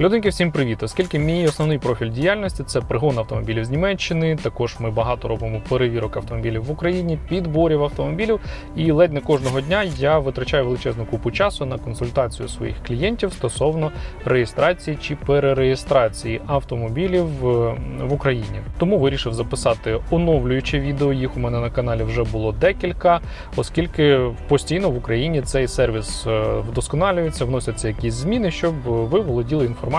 Людинки, всім привіт! Оскільки мій основний профіль діяльності це пригон автомобілів з Німеччини. Також ми багато робимо перевірок автомобілів в Україні, підборів автомобілів. І ледь не кожного дня я витрачаю величезну купу часу на консультацію своїх клієнтів стосовно реєстрації чи перереєстрації автомобілів в, Україні. Тому вирішив записати оновлююче відео. Їх у мене на каналі вже було декілька, оскільки постійно в Україні цей сервіс е, вдосконалюється, вносяться якісь зміни, щоб ви володіли інформацією,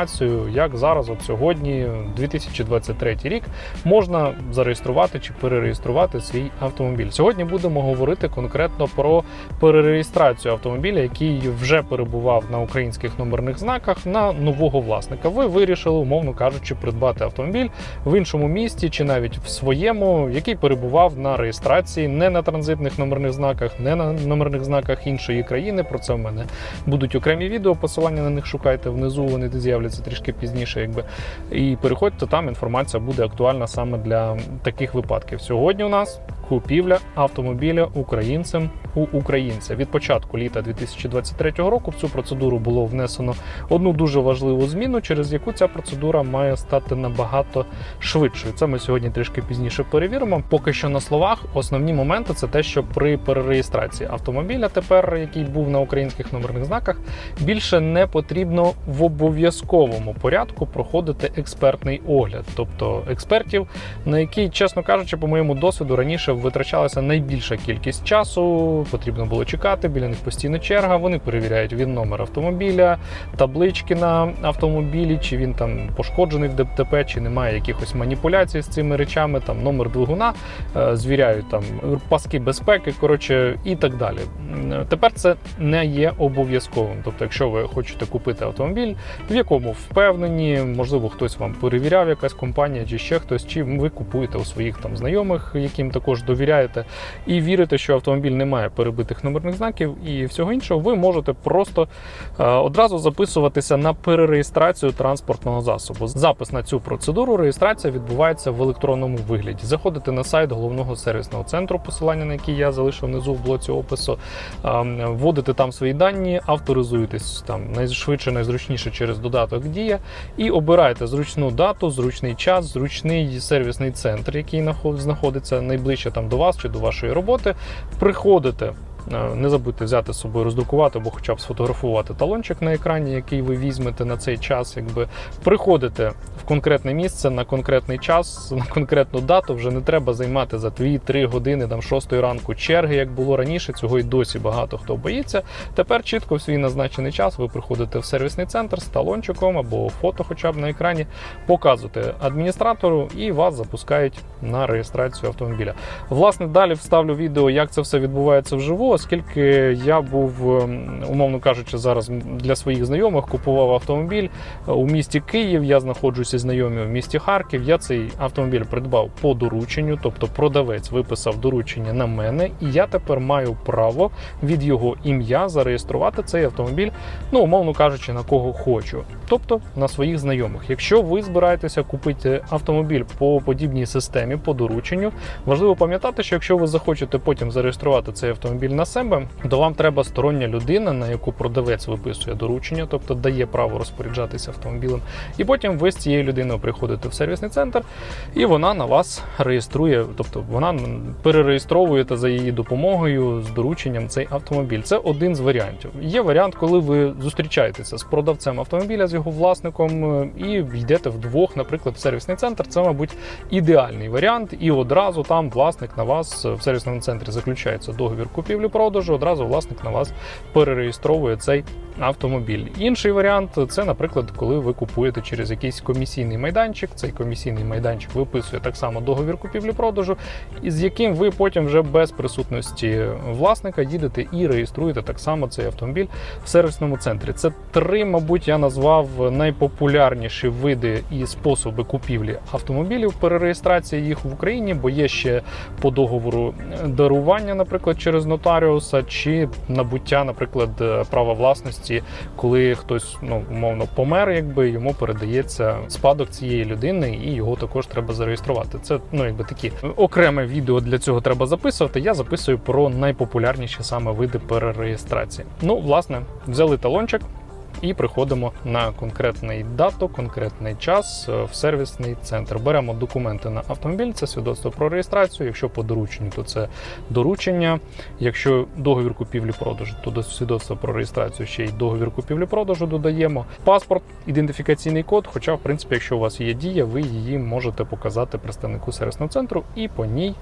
як зараз, от сьогодні, 2023 рік, можна зареєструвати чи перереєструвати свій автомобіль. Сьогодні будемо говорити конкретно про перереєстрацію автомобіля, який вже перебував на українських номерних знаках на нового власника. Ви вирішили, умовно кажучи, придбати автомобіль в іншому місті чи навіть в своєму, який перебував на реєстрації не на транзитних номерних знаках, не на номерних знаках іншої країни. Про це в мене будуть окремі відео. Посилання на них шукайте внизу. Вони з'являться трішки пізніше, якби і переходьте там. Інформація буде актуальна саме для таких випадків. Сьогодні у нас купівля автомобіля українцем у українця. Від початку літа 2023 року в цю процедуру було внесено одну дуже важливу зміну, через яку ця процедура має стати набагато швидшою. Це ми сьогодні трішки пізніше перевіримо. Поки що на словах основні моменти це те, що при перереєстрації автомобіля, тепер який був на українських номерних знаках, більше не потрібно в обов'язковому порядку проходити експертний огляд, тобто експертів, на який, чесно кажучи, по моєму досвіду раніше витрачалася найбільша кількість часу. Потрібно було чекати, біля них постійно черга. Вони перевіряють він номер автомобіля, таблички на автомобілі, чи він там пошкоджений в ДТП, чи немає якихось маніпуляцій з цими речами, там номер двигуна, е, звіряють там паски безпеки, коротше, і так далі. Тепер це не є обов'язковим. Тобто, якщо ви хочете купити автомобіль, в якому впевнені, можливо, хтось вам перевіряв, якась компанія чи ще хтось, чи ви купуєте у своїх там знайомих, яким також довіряєте, і вірите, що автомобіль не має перебитих номерних знаків і всього іншого, ви можете просто е, одразу записуватися на перереєстрацію транспортного засобу. Запис на цю процедуру реєстрація відбувається в електронному вигляді. Заходите на сайт головного сервісного центру, посилання на який я залишив внизу в блоці опису. е, Вводите там свої дані, авторизуєтесь там найшвидше, найзручніше через додаток Дія і обираєте зручну дату, зручний час, зручний сервісний центр, який знаходиться найближче там до вас чи до вашої роботи. Приходите. Е, Не забудьте взяти з собою роздрукувати або хоча б сфотографувати талончик на екрані, який ви візьмете на цей час. Якби приходите в конкретне місце на конкретний час, на конкретну дату. Вже не треба займати за 2-3 години там 6 ранку черги, як було раніше. Цього й досі багато хто боїться. Тепер чітко в свій назначений час ви приходите в сервісний центр з талончиком або фото, хоча б на екрані, показуєте адміністратору і вас запускають на реєстрацію автомобіля. Власне, далі вставлю відео, як це все відбувається вживу, оскільки я був, ем, умовно кажучи, зараз для своїх знайомих купував автомобіль е, у місті Київ. Я знаходжуся знайомі в місті Харків. Я цей автомобіль придбав по дорученню, тобто продавець виписав доручення на мене, і я тепер маю право від його ім'я зареєструвати цей автомобіль, ну умовно кажучи, на кого хочу, тобто на своїх знайомих. Якщо ви збираєтеся купити автомобіль по подібній системі, по дорученню, важливо пам'ятати, що якщо ви захочете потім зареєструвати цей автомобіль себе, то вам треба стороння людина, на яку продавець виписує доручення, тобто дає право розпоряджатися автомобілем. І потім ви з цією людиною приходите в сервісний центр, і вона на вас реєструє, тобто вона перереєстровуєте за її допомогою з дорученням цей автомобіль. Це один з варіантів. Є варіант, коли ви зустрічаєтеся з продавцем автомобіля, з його власником, е, і йдете вдвох, наприклад, в сервісний центр. Це, мабуть, ідеальний варіант. І одразу там власник на вас в сервісному центрі заключається договір купівлі-продажу. Одразу власник на вас перереєстровує цей автомобіль. Інший варіант це, наприклад, коли ви купуєте через якийсь комісійний майданчик. Цей комісійний майданчик виписує так само договір купівлі-продажу, з яким ви потім вже без присутності власника їдете і реєструєте так само цей автомобіль в сервісному центрі. Це три, мабуть, я назвав найпопулярніші види і способи купівлі автомобілів, перереєстрації їх в Україні, бо є ще по договору дарування, наприклад, через нотаріуса, чи набуття, наприклад, права власності, коли хтось ну умовно помер, якби йому передається спадок цієї людини, і його також треба зареєструвати. Це ну якби такі окреме відео для цього треба записувати. Я записую про найпопулярніші саме види перереєстрації. Ну, власне, взяли талончик. І приходимо на конкретний дату, конкретний час е, в сервісний центр. Беремо документи на автомобіль, це свідоцтво про реєстрацію. Якщо по дорученню, то це доручення. Якщо договір купівлі-продажу, то до свідоцтва про реєстрацію ще й договір купівлі-продажу додаємо. Паспорт, ідентифікаційний код. Хоча, в принципі, якщо у вас є дія, ви її можете показати представнику сервісного центру, і по ній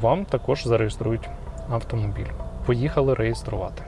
вам також зареєструють автомобіль. Поїхали реєструвати.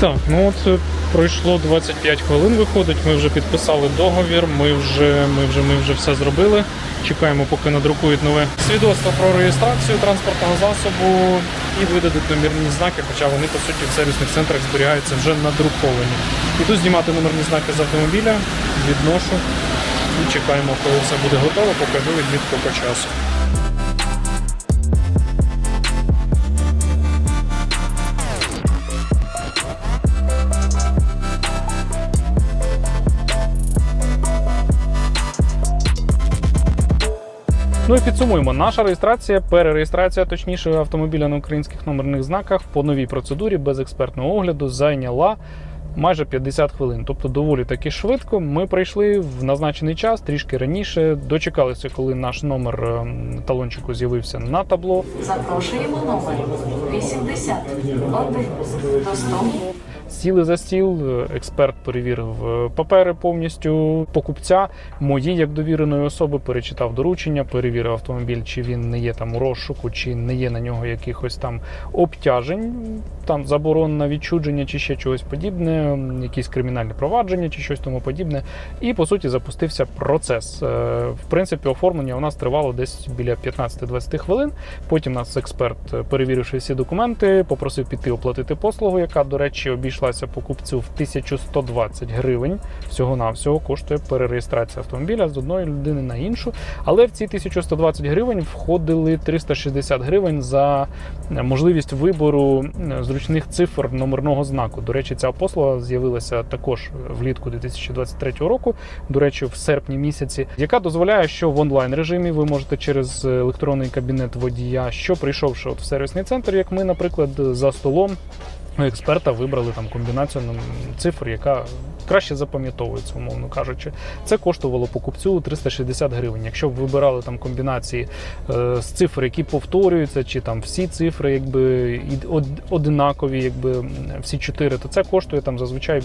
Так, ну от пройшло 25 хвилин. Виходить, ми вже підписали договір. Ми вже, ми вже, ми вже все зробили. Чекаємо, поки надрукують нове свідоцтво про реєстрацію транспортного засобу і видадуть номерні знаки, хоча вони по суті в сервісних центрах зберігаються вже надруковані. Іду знімати номерні знаки з автомобіля, відношу і чекаємо, коли все буде готово. Покажу відмітку по часу. Ну і підсумуємо, наша реєстрація, перереєстрація, точніше, автомобіля на українських номерних знаках по новій процедурі без експертного огляду зайняла майже 50 хвилин. Тобто доволі таки швидко. Ми прийшли в назначений час, трішки раніше. Дочекалися, коли наш номер ем, талончику з'явився на табло. Запрошуємо номер 81 до 100. Сіли за стіл, експерт перевірив е, папери повністю покупця. Мої як довіреної особи перечитав доручення, перевірив автомобіль, чи він не є там у розшуку, чи не є на нього якихось там обтяжень, там заборон на відчудження, чи ще чогось подібне, якісь кримінальні провадження, чи щось тому подібне. І по суті запустився процес. Е, В принципі, оформлення у нас тривало десь біля 15-20 хвилин. Потім нас експерт, е, перевіривши всі документи, попросив піти оплатити послугу, яка, до речі, обійшлася покупцю в 1120 гривень. Всього навсього коштує перереєстрація автомобіля з одної людини на іншу. Але в ці 1120 гривень входили 360 гривень за е, можливість вибору е, зручних цифр номерного знаку. До речі, ця послуга з'явилася також влітку 2023 року. До речі, в серпні місяці, яка дозволяє, що в онлайн режимі ви можете через електронний кабінет водія, що прийшовши от в сервісний центр, як ми, наприклад, за столом. У Експерта вибрали там комбінацію м, цифр, яка краще запам'ятовується, умовно кажучи. Це коштувало покупцю 360 гривень. Якщо б вибирали там комбінації е, з цифр, які повторюються, чи там всі цифри, якби одинакові, якби всі чотири, то це коштує там зазвичай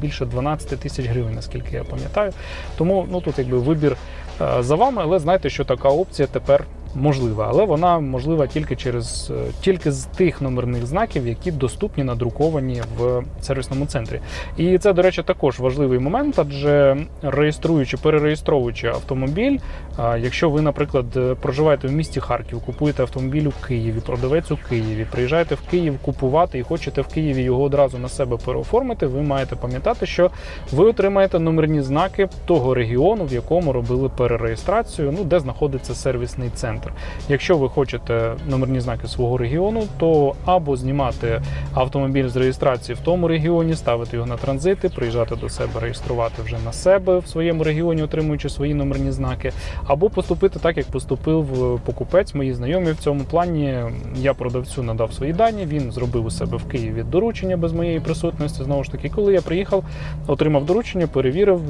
більше 12 тисяч гривень, наскільки я пам'ятаю. Тому ну тут якби вибір е, за вами, але знайте, що така опція тепер можлива, але вона можлива тільки через е, тільки з тих номерних знаків, які доступні надруковані в сервісному центрі. І це, до речі, також важливий момент, адже реєструючи, перереєстровуючи автомобіль, якщо ви, наприклад, е, проживаєте в місті Харків, купуєте автомобіль у Києві, продавець у Києві, приїжджаєте в Київ купувати і хочете в Києві його одразу на себе переоформити, ви маєте пам'ятати, що ви отримаєте номерні знаки того регіону, в якому робили перереєстрацію, ну де знаходиться сервісний центр. Якщо ви хочете номерні знаки свого регіону, то або знімати автомобіль з реєстрації в тому регіоні, ставити його на транзити, приїжджати до себе, реєструвати вже на себе в своєму регіоні, отримуючи свої номерні знаки, або поступити так, як поступив покупець, мої знайомі в цьому плані. Я продавцю надав свої дані. Він зробив у себе в Києві доручення без моєї присутності. Знову ж таки, коли я приїхав, отримав доручення, перевірив,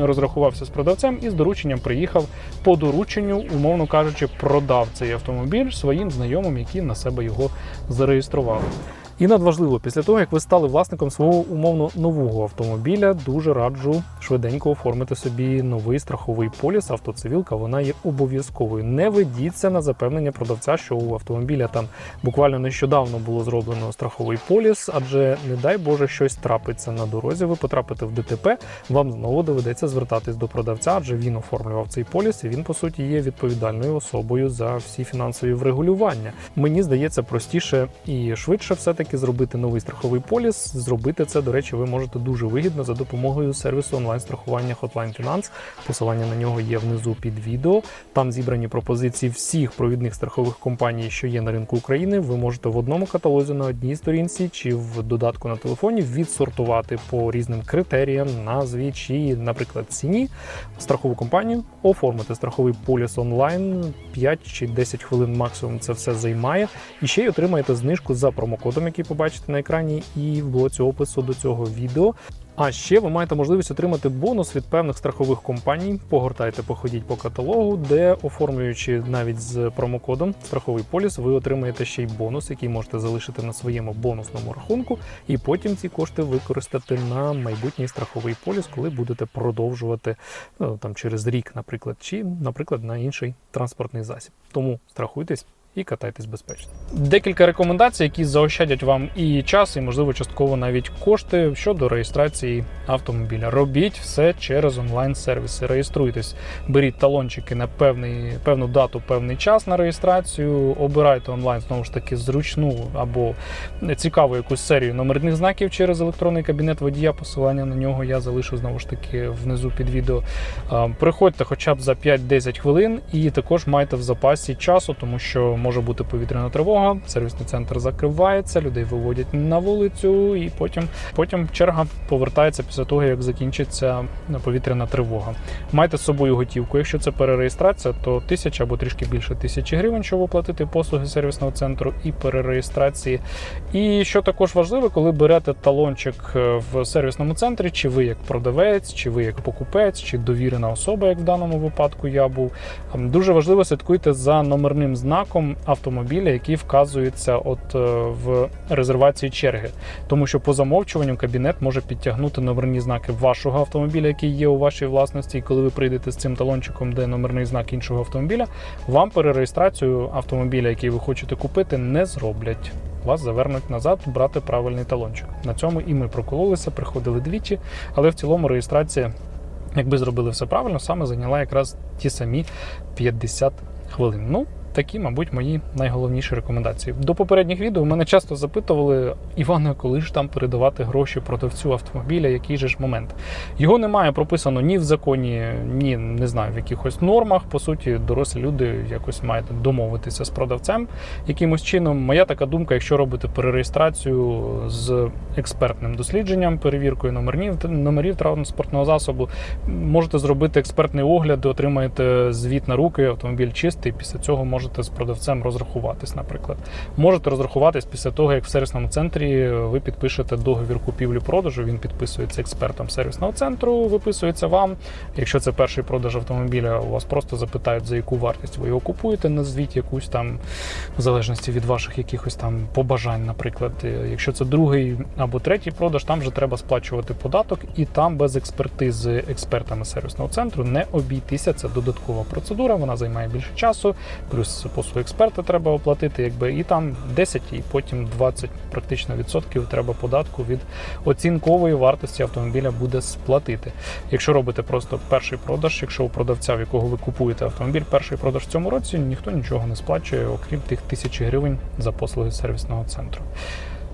розрахувався з продавцем і з дорученням приїхав по дорученню, умовно кажучи, продав цей автомобіль своїм знайомим, які на себе його зареєстрували. І надважливо, після того, як ви стали власником свого умовно нового автомобіля, дуже раджу швиденько оформити собі новий страховий поліс. Автоцивілка вона є обов'язковою. Не ведіться на запевнення продавця, що у автомобіля там буквально нещодавно було зроблено страховий поліс, адже не дай Боже щось трапиться на дорозі. Ви потрапите в ДТП. Вам знову доведеться звертатись до продавця, адже він оформлював цей поліс, і він по суті є відповідальною особою за всі фінансові врегулювання. Мені здається, простіше і швидше все-таки зробити новий страховий поліс. Зробити це, до речі, ви можете дуже вигідно за допомогою сервісу онлайн-страхування Hotline Finance. Посилання на нього є внизу під відео. Там зібрані пропозиції всіх провідних страхових компаній, що є на ринку України. Ви можете в одному каталозі на одній сторінці чи в додатку на телефоні відсортувати по різним критеріям, назві чи, наприклад, ціні страхову компанію, оформити страховий поліс онлайн 5 чи 10 хвилин максимум це все займає. І ще й отримаєте знижку за промокодом, який побачите на екрані, і в блоці опису до цього відео. А ще ви маєте можливість отримати бонус від певних страхових компаній. Погортайте, походіть по каталогу, де оформлюючи навіть з промокодом страховий поліс, ви отримаєте ще й бонус, який можете залишити на своєму бонусному рахунку, і потім ці кошти використати на майбутній страховий поліс, коли будете продовжувати ну, там через рік, наприклад, чи, наприклад, на інший транспортний засіб. Тому страхуйтесь. І катайтесь безпечно. Декілька рекомендацій, які заощадять вам і час, і можливо частково навіть кошти щодо реєстрації автомобіля. Робіть все через онлайн-сервіси. Реєструйтесь, беріть талончики на певний певну дату, певний час на реєстрацію. Обирайте онлайн знову ж таки зручну або цікаву якусь серію номерних знаків через електронний кабінет водія. Посилання на нього я залишу знову ж таки внизу під відео. Приходьте хоча б за 5-10 хвилин, і також майте в запасі часу, тому що може бути повітряна тривога, сервісний центр закривається, людей виводять на вулицю, і потім, потім черга повертається після того, як закінчиться повітряна тривога. Майте з собою готівку. Якщо це перереєстрація, то тисяча або трішки більше тисячі гривень, щоб оплатити послуги сервісного центру і перереєстрації. І що також важливо, коли берете талончик е, в сервісному центрі, чи ви як продавець, чи ви як покупець, чи довірена особа, як в даному випадку я був. ем, Дуже важливо слідкуйте за номерним знаком автомобіля, який вказується от е, в резервації черги, тому що по замовчуванню кабінет може підтягнути номерні знаки вашого автомобіля, який є у вашій власності. І коли ви прийдете з цим талончиком, де номерний знак іншого автомобіля, вам перереєстрацію автомобіля, який ви хочете купити, не зроблять. Вас завернуть назад, брати правильний талончик. На цьому і ми прокололися, приходили двічі, але в цілому реєстрація, якби зробили все правильно, саме зайняла якраз ті самі 50 хвилин. Ну, такі, мабуть, мої найголовніші рекомендації. До попередніх відео мене часто запитували, Іване, коли ж там передавати гроші продавцю автомобіля, який же ж момент. Його немає прописано ні в законі, ні не знаю, в якихось нормах. По суті, дорослі люди якось мають домовитися з продавцем якимось чином. Моя така думка, якщо робити перереєстрацію з експертним дослідженням, перевіркою номерів, номерів транспортного засобу, можете зробити експертний огляд, отримаєте звіт на руки, автомобіль чистий. Після цього можете з продавцем розрахуватись, наприклад. Можете розрахуватись після того, як в сервісному центрі ви підпишете договір купівлі-продажу. Він підписується експертом сервісного центру, виписується вам. Якщо це перший продаж автомобіля, у вас просто запитають, за яку вартість ви його купуєте, назвіть якусь там в залежності від ваших якихось там побажань, наприклад. Е, Якщо це другий або третій продаж, там вже треба сплачувати податок, і там без експертизи експертами сервісного центру не обійтися. Це додаткова процедура, вона займає більше часу, плюс послуги експерта треба оплатити, якби і там 10, і потім 20 практично відсотків треба податку від оцінкової вартості автомобіля буде сплатити. Якщо робите просто перший продаж, якщо у продавця, в якого ви купуєте автомобіль, перший продаж в цьому році, ніхто нічого не сплачує, окрім тих тисячі гривень за послуги сервісного центру.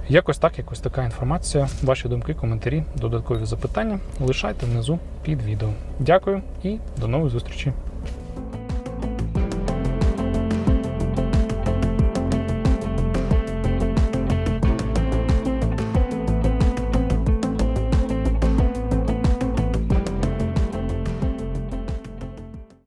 Якось так, якось така інформація. Ваші думки, коментарі, додаткові запитання лишайте внизу під відео. Дякую і до нових зустрічей.